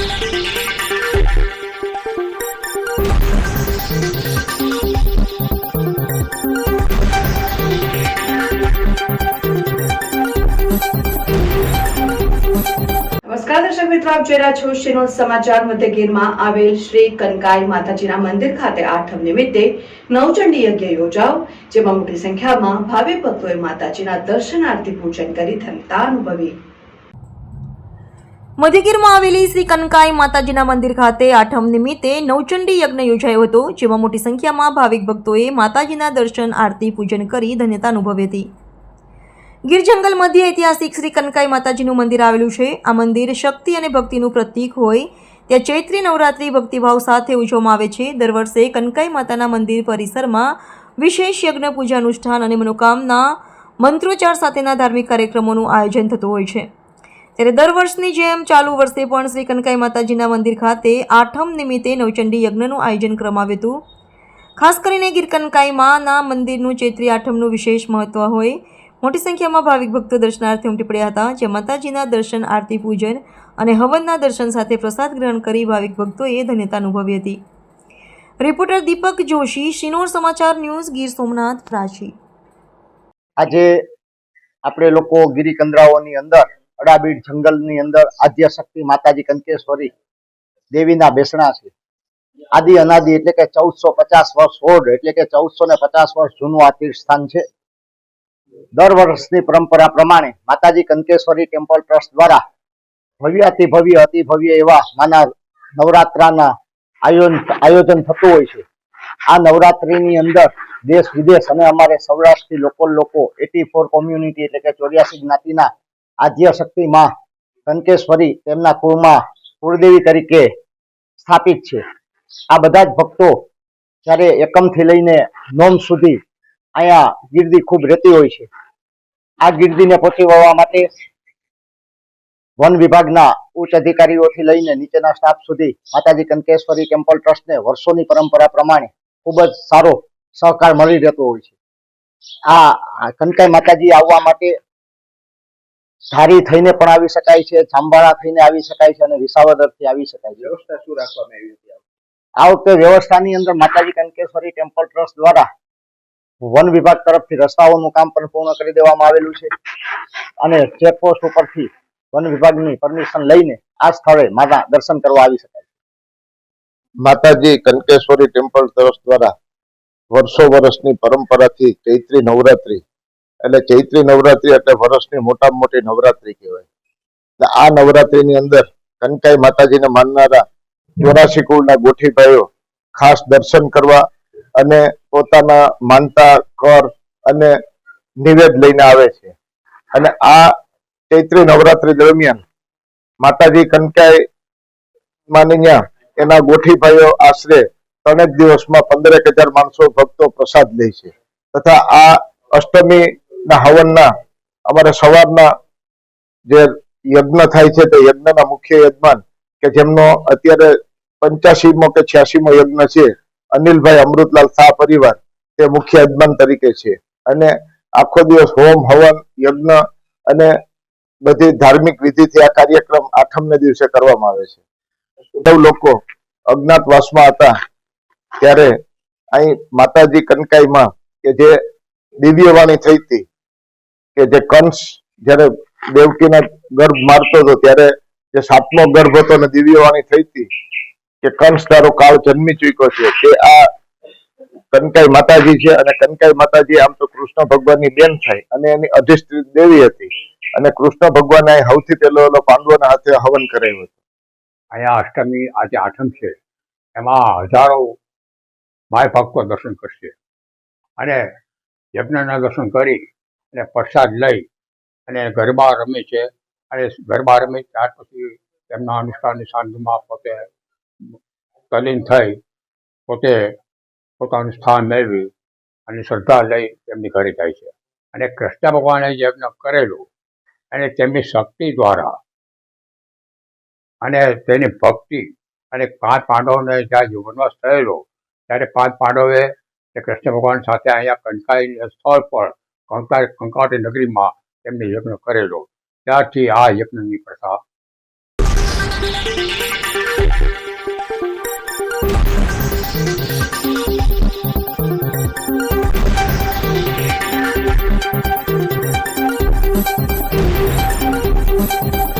નમસ્કાર દર્શક મિત્રો, આપ જોઈ સમાચાર મધ્યગીરમાં આવેલ શ્રી કનકાઈ માતાજીના મંદિર ખાતે આઠમ નિમિત્તે નવચંડી યજ્ઞ યોજાવ જેમાં મોટી સંખ્યામાં ભાવિ ભક્તોએ માતાજીના દર્શનાર્થી પૂજન કરી ધન્યતા અનુભવી. મધ્યગીરમાં આવેલી શ્રી કનકાઈ માતાજીના મંદિર ખાતે આઠમ નિમિત્તે નવચંડી યજ્ઞ યોજાયો હતો, જેમાં મોટી સંખ્યામાં ભાવિક ભક્તોએ માતાજીના દર્શન, આરતી, પૂજન કરી ધન્યતા અનુભવી હતી. ગીર જંગલ મધ્ય ઐતિહાસિક શ્રી કનકાઈ માતાજીનું મંદિર આવેલું છે. આ મંદિર શક્તિ અને ભક્તિનું પ્રતીક હોય, ત્યાં ચૈત્રી નવરાત્રિ ભક્તિભાવ સાથે ઉજવવામાં આવે છે. દર વર્ષે કનકાઈ માતાના મંદિર પરિસરમાં વિશેષ યજ્ઞ પૂજા અનુષ્ઠાન અને મનોકામના મંત્રોચ્ચાર સાથેના ધાર્મિક કાર્યક્રમોનું આયોજન થતું હોય છે. ત્યારે દર વર્ષની જેમ ચાલુ વર્ષે પણ શ્રી કનકાઈ માતાજીના મંદિર ખાતે આઠમ નિમિત્તે નવચંડી યજ્ઞનું આયોજન કરવામાં આવ્યું હતું. ખાસ કરીને ગીર કનકાઈમાંના મંદિરનું ચૈત્રી આઠમનું વિશેષ મહત્વ હોય, મોટી સંખ્યામાં ભાવિક ભક્તો દર્શનાર્થે ઉમટી પડ્યા હતા જે માતાજીના દર્શન, આરતી, પૂજન અને હવનના દર્શન સાથે પ્રસાદ ગ્રહણ કરી ભાવિક ભક્તોએ ધન્યતા અનુભવી હતી. રિપોર્ટર દીપક જોશી, શિનોર સમાચાર ન્યૂઝ, ગીર સોમનાથ પ્રાચી આજે આપણે લોકો ગિરિકંદરાઓની અંદર અડાબીડ જંગલની અંદર આદ્યશક્તિ માતાજી કંકેશ્વરી દેવીના બેસણા છે. આદિ અનાદિ એટલે કે ચૌદસો પચાસ વર્ષ ઓડ એટલે કે ચૌદસો ને પચાસ વર્ષ જૂનું આ તીર્થસ્થાન છે. દર વર્ષની પરંપરા પ્રમાણે માતાજી કંકેશ્વરી ટેમ્પલ ટ્રસ્ટ દ્વારા ભવ્યાતિ ભવ્ય, અતિ ભવ્ય એવા નાના નવરાત્રાના આયોજન આયોજન થતું હોય છે. આ નવરાત્રીની અંદર દેશ વિદેશ અને અમારે સૌરાષ્ટ્રથી લોકો લોકો એટી ફોર કોમ્યુનિટી એટલે કે ચોર્યાસી જ્ઞાતિના આદ્ય શક્તિ માં કંકેશ્વરી તેમના કુળમાં કુળદેવી તરીકે સ્થાપિત છે. આ બધા જ ભક્તો જ્યારે એકમથી લઈને નોમ સુધી અહીંયા ગીરદી ખૂબ રહેતી હોય છે. આ ગીરદીને પહોંચી વળવા માટે વન વિભાગના ઉચ્ચ અધિકારીઓથી લઈને નીચેના સ્ટાફ સુધી માતાજી કંકેશ્વરી ટેમ્પલ ટ્રસ્ટને વર્ષોની પરંપરા પ્રમાણે ખૂબ જ સારો સહકાર મળી રહેતો હોય છે. આ કનકાઈ માતાજી આવવા માટે ધારી થઈને પણ આવી શકાય છે જાંબાળા થઈને આવી શકાય છે અને વિસાવદરથી આવી શકાય છે. વ્યવસ્થા શું રાખવામાં આવી હતી આ વખતે વ્યવસ્થાની અંદર માતાજી કંકેશ્વરી ટેમ્પલ ટ્રસ્ટ દ્વારા વન વિભાગ તરફથી રસ્તાઓનું કામ પણ પૂર્ણ કરી દેવામાં આવેલું છે અને ચેકપોસ્ટ ઉપરથી વન વિભાગની પરમિશન લઈને આ સ્થળે માતા દર્શન કરવા આવી શકાય માતાજી કનકેશ્વરી ટેમ્પલ ટ્રસ્ટ દ્વારા વર્ષો વર્ષની પરંપરાથી ચૈત્રી નવરાત્રી એટલે ચૈત્રી નવરાત્રી એટલે વર્ષની મોટામાં મોટી નવરાત્રી કહેવાય. એટલે આ નવરાત્રીની અંદર કનકાઈ માતાજીને માનનારા ચોરાશી કુળના ગોઠીભાઈઓ ખાસ દર્શન કરવા અને પોતાના માનતા, કર અને નિવેદ લઈને આવે છે. અને આ ચૈત્રી નવરાત્રી દરમિયાન માતાજી કનકાઈ માની ત્યાં એના ગોઠીભાઈઓ આશરે ત્રણેક દિવસમાં પંદરેક હજાર માણસો ભક્તો પ્રસાદ લે છે. તથા આ અષ્ટમી ના, હવનના, અમારે સવારના જે યજ્ઞ થાય છે તે યજ્ઞના મુખ્ય યજમાન, કે જેમનો અત્યારે પંચ્યાસીમો કે છ્યાસીમો યજ્ઞ છે, અનિલભાઈ અમૃતલાલ શાહ પરિવાર, તે મુખ્ય યજમાન તરીકે છે. અને આખો દિવસ હોમ, હવન, યજ્ઞ અને બધી ધાર્મિક વિધિથી આ કાર્યક્રમ આઠમને દિવસે કરવામાં આવે છે. સૌ લોકો અજ્ઞાતવાસમાં હતા, ત્યારે અહીં માતાજી કનકાઈમાં, કે જે દિવ્યવાણી થઈ હતી કે જે કંસ જ્યારે દેવકીને ગર્ભ મારતો હતો, ત્યારે જે સાતમો ગર્ભ હતો અને દિવ્યવાણી થઈ હતી, કે કંસ તારો કાળ જન્મી ચૂક્યો છે તે આ કનકાઈ માતાજી છે અને કનકાઈ માતાજી આમ તો કૃષ્ણ ભગવાનની બેન થાય અને એની અધિષ્ઠિત દેવી હતી અને કૃષ્ણ ભગવાને સૌથી પહેલો એલો પાંડવોના હાથે હવન કરાયું હતું. અહીંયા અષ્ટમી, આજે આઠમ છે. એમાં હજારો માય ભક્તો દર્શન કરશે. અને યજ્ઞના દર્શન કરી અને પ્રસાદ લઈ અને ગરબા રમે છે. અને ગરબા રમે ત્યાર પછી તેમના અનુષ્ઠાનની સાંજમાં પોતે તલીન થઈ પોતે પોતાનું સ્થાન મેળવી અને શ્રદ્ધા લઈ તેમની ઘરે જાય છે. અને કૃષ્ણ ભગવાને યજ્ઞ કરેલું અને તેમની શક્તિ દ્વારા અને તેની ભક્તિ અને પાંચ પાંડવોને જ્યાં જીવનવાસ થયેલો, ત્યારે પાંચ પાંડવે કૃષ્ણ ભગવાન સાથે અહીંયા કંકાઈ સ્થળ પર કંકા કંકાટી નગરીમાં તેમને યજ્ઞ કરેલો ત્યારથી આ યજ્ઞની પ્રથા